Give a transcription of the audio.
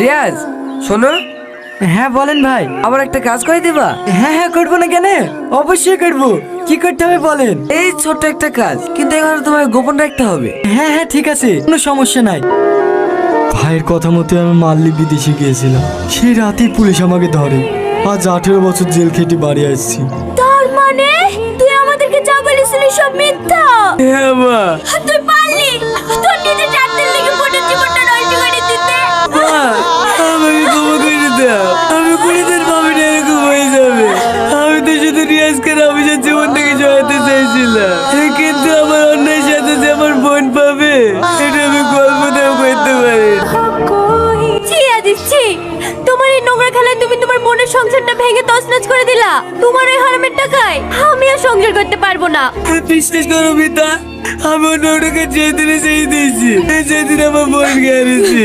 রিয়াজ শোনো। হ্যাঁ বলেন ভাই। আবার একটা কাজ করে দিবা? হ্যাঁ হ্যাঁ করব না কেন? অবশ্যই করব। কি করতে হবে বলেন? এই ছোট্ট একটা কাজ কিন্তু এখানে তোমায় গোপন রাখতে হবে। হ্যাঁ হ্যাঁ ঠিক আছে কোনো সমস্যা নাই। ভাইয়ের কথা মতো আমি মাল্লি বিদেশে গিয়েছিলাম। সেই রাতেই পুলিশ আমাকে ধরে। আজ আঠেরো বছর জেল খেটে বাড়ি আসছি। তার মানে? তুই আমাদেরকে যা বলেছিলি সব মিথ্যা। হ্যাঁ মা। তুই পারলি? তোর নিজের চারদিন শুধু রিয়াজকে রমেশের জীবন থেকে জড়াতে চাইছিলাম কিন্তু আমার অন্যের সাথে যে আমার বোন পাবে এটা আমি কল্পনাও করতে পারি দিচ্ছি তোমার এই নোংরা খেলায় তুমি তোমার বোনের সংসারটা ভেঙে তছনছ করে দিলা। তোমার ওই হারামের টাকায় আমি আর সংসার করতে পারব না। বিশ্বাস করো মিতা আমি অন্য ওটাকে যেদিনে সেই দিয়েছি আমার বোন গেছে